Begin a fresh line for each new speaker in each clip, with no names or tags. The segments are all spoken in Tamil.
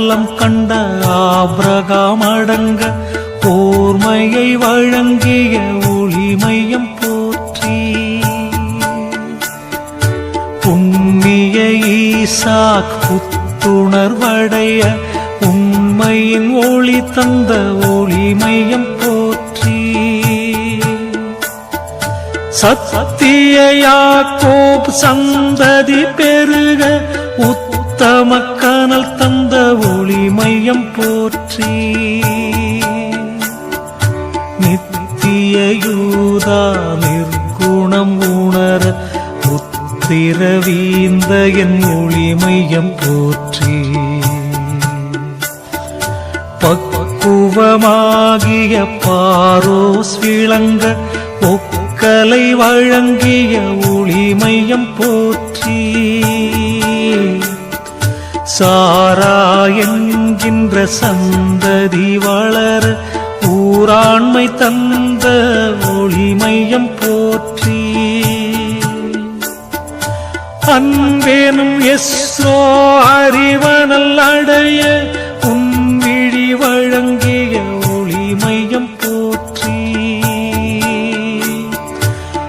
நலம் கண்ட ஆபிரகாம் அடங்க ஓர்மையை வழங்கிய ஒளிமையம் போற்றி. புண்ணிய ஈசாக் புத்துணர்வடைய உண்மையின் ஒளி தந்த ஒளிமையம் போற்றி. சத்திய யாக்கோப் சந்ததி பெருக உத்தம ஒளிமையம் போற்றி. நித்திய நிற்குணம் உணர உத்திரவீந்த என் ஒளிமையம் போற்றி. பக்குவமாகிய பாரோஸ் விளங்க ஒக்கலை வழங்கிய ஒளிமையம் போற்றி. சாரா என்கின்ற சந்ததி வளர ஊராண்மை தந்த ஒளிமையம் போற்றி. அன்பேனும் எஸ்ரோ அறிவனல் அடைய உன்விழி வழங்கிய ஒளிமையம் போற்றி.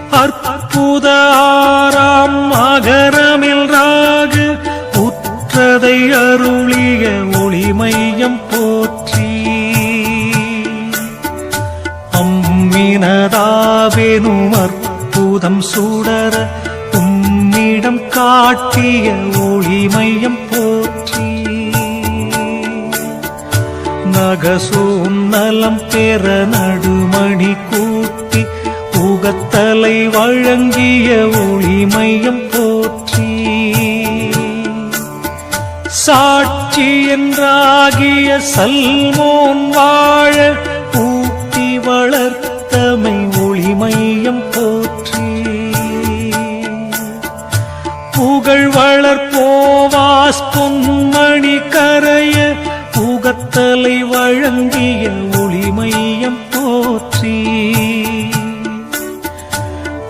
அற்புத ஆறாம் மகரமில் நகசூன் நலம் பெற நடுமணி கூட்டி உகத்தலை வழங்கிய ஒளிமையம் போற்றி. சாட்சி என்றாகிய சல்மோன் வாழ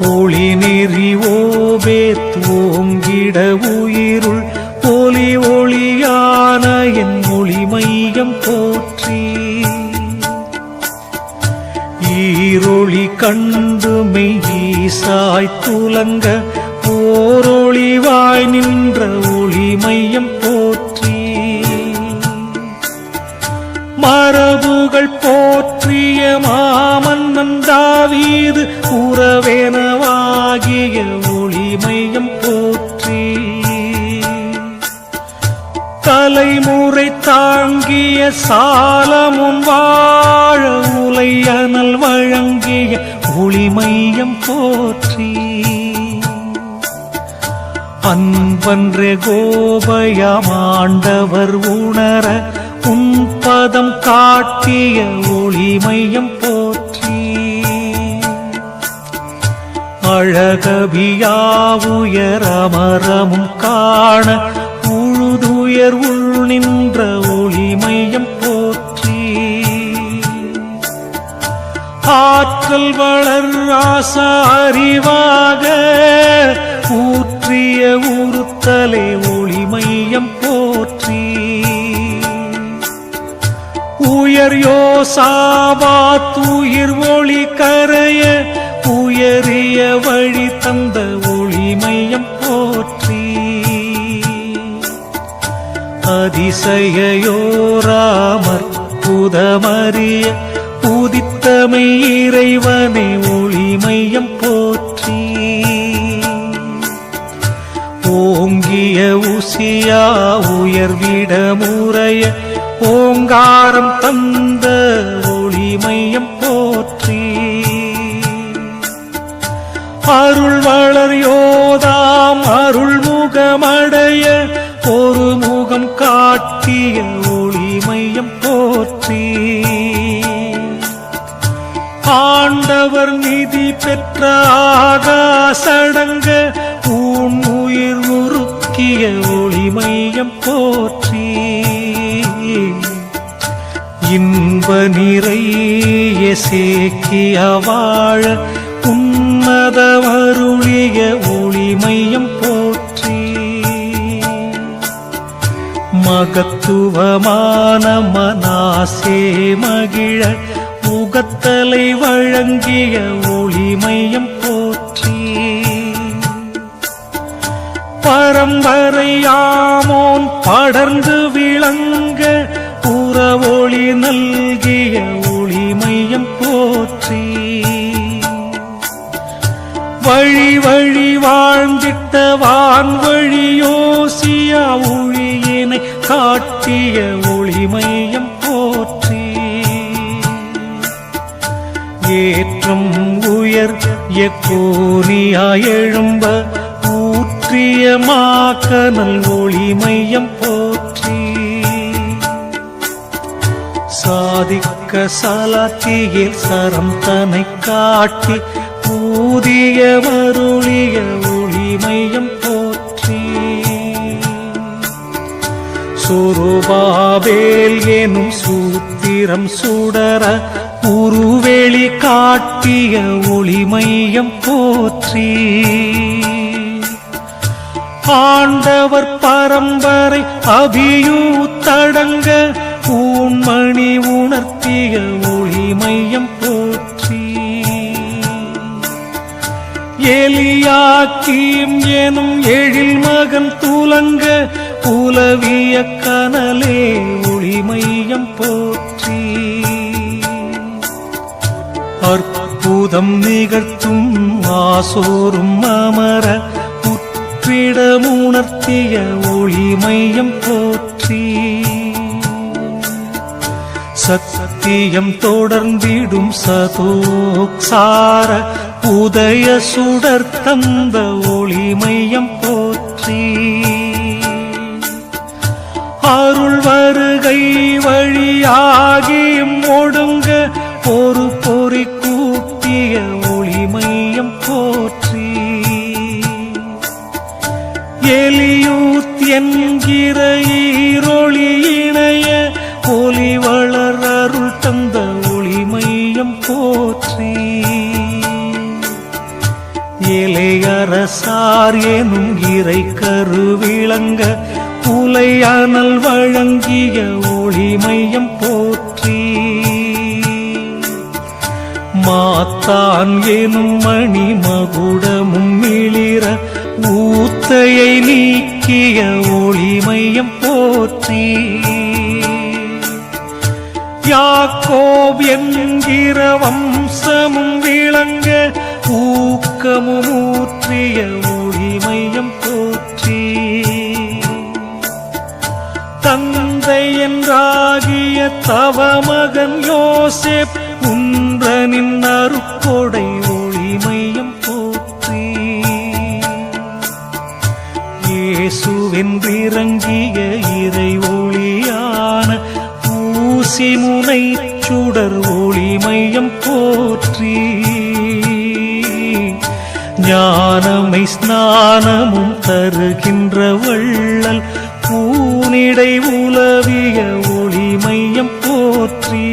ஒளி நெறி ஓபேத் ஓங்கிட உயிருள் ஒளி ஒளியான என் மொழி மையம் போற்றி. ஈரொளி கண்டு மெய்யீசாய் துலங்க ஓரொளிவாய் நின்ற ஒளி மையம் போற்றி. மரபுகள் போ தாங்கிய சாலமும் வாழ உலையனல் வழங்கிய ஒளிமையம் போற்றி. அன்பன்றே கோபயமாண்டவர் உணர உன்பதம் காட்டிய ஒளிமையம் போற்றி. அழகபியாவுயர் அமரமும் காண உழுதுயர் உள் நின்ற ஆற்றல் வளர் ஆசாரிவாக ஊற்றிய ஊற்றிய ஒளி மையம் போற்றி. உயர் யோசாவா தூயிர் ஒளி கரைய உயரிய வழி தந்த ஒளி மையம் போற்றி. அதிசயோராமற் புதமறிய உதித்தமை இறைவனை ஒளி மையம் போற்றி. ஓங்கிய உசியா உயர்விடமுறைய ஓங்காரம் தந்த ஒளி மையம் போற்றி. அருள் வளர் யோதாம் அருள் முகமடைய ஒரு பெற்ற ஆகாசடங்க ஊன் உயிர் உருக்கிய ஒளிமையம் போற்றி. இன்ப நிறைய சேக்கிய வாழ உன்னதவருளிய ஒளிமையம் போற்றி. மகத்துவமான மனாசே மகிழ முகத்தலை வழங்கிய ஒளிமையம் போற்றி. பரம்பரையாமோன் படர்ந்து விளங்க ஏற்றம் உயர் எக்கோனியா எழும்ப ஊற்றிய மாக்கனல் ஒளிமையம் போற்றி. சாதிக்க சலாத்தியில் சரம் தனை காட்டி ஊதிய மருளிய ஒளிமையம் போற்றி. சுருபாபேல் எனும் சூத்திரம் சுடர உருவெளி காட்டிய ஒளிமையம் போற்றி. ஆண்டவர் பரம்பரை அபியூத்தடங்க ஊன்மணி உணர்த்திய ஒளிமையம் போற்றி. எலியாக்கீம் எனும் எழில் மகன் துலங்க உலவிய கனலே ஒளிமையம் போற்றி. அற்புதம் நிகழ்த்தும் ஆசோரும் அமர உற்றிடமுணர்த்திய ஒளிமையம் போற்றி. சத்தியம் தொடர்ந்திடும் சதோக்சார உதய சுடர் தந்த ஒளிமையம் போற்றி. அருள் வருகை வழியாகியும் எலியூத் என்கிற ஈரொளியினைய இணைய ஒளி வளர் அருள் தந்த ஒளி மையம் போற்றி. இளையரசார் எனும் இறை கருவிளங்க புலையானல் வழங்கிய ஒளி மையம் போற்றி. மாத்தான் எனும் மணி மகுடமும் மிளிர ஊத்தையை நீக்கிய ஒளிமையம் போற்றி. யாக்கோப் என்கிற வம்சமும் விளங்க ஊக்கமும் ஊற்றிய ஒளிமையம் போற்றி. தந்தை என்றாகிய தவமகன் யோசேப் இயேசுவென்றிறங்கிய இறை ஒளியான ஊசி முனை சுடர் ஒளி மையம் போற்றி. ஞானமை ஸ்நானமும் தருகின்ற வள்ளல் பூனிடை உலவிய ஒளி மையம் போற்றி.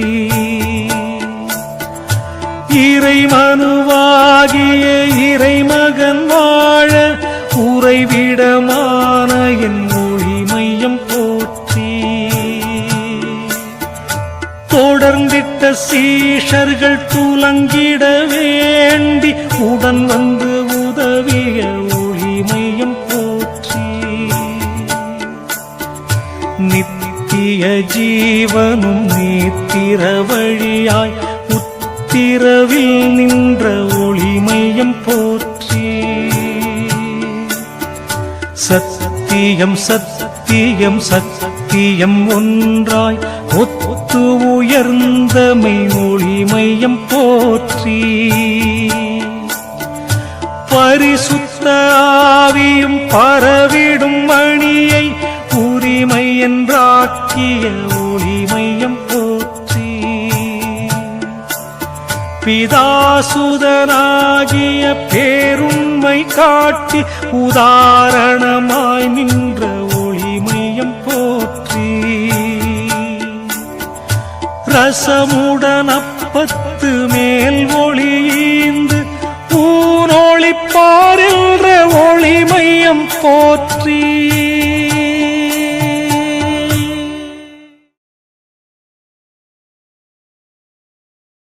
இறைமனுவாகிய இறைமகன் தொடர்ந்திட்ட சீஷர்கள் துலங்கிட வேண்டி உடன் வந்து உதவிய ஒளிமையம் போற்றி. நித்திய ஜீவனும் நீத்திர வழியாய் உத்திரவில் நின்ற ஒளிமையும் போற்றி. சத்தியம் சத்தியம் சத்தியம் ஒன்றாய் ஒத்து உயர்ந்தமை ஒளிமையம் போற்றி. பரிசுத்தாவியும் பரவிடும் மணியை உரிமை என்றாக்கிய ஒளிமையம் போற்றி. பிதாசுதனாகிய பேருண்மை காட்டி உதாரணமாய் நின்ற ரசமுடனப்பத்து மேல் ஒளியீந்து ஊனொளி பாரின்ற ஒளிமையம் போற்றி.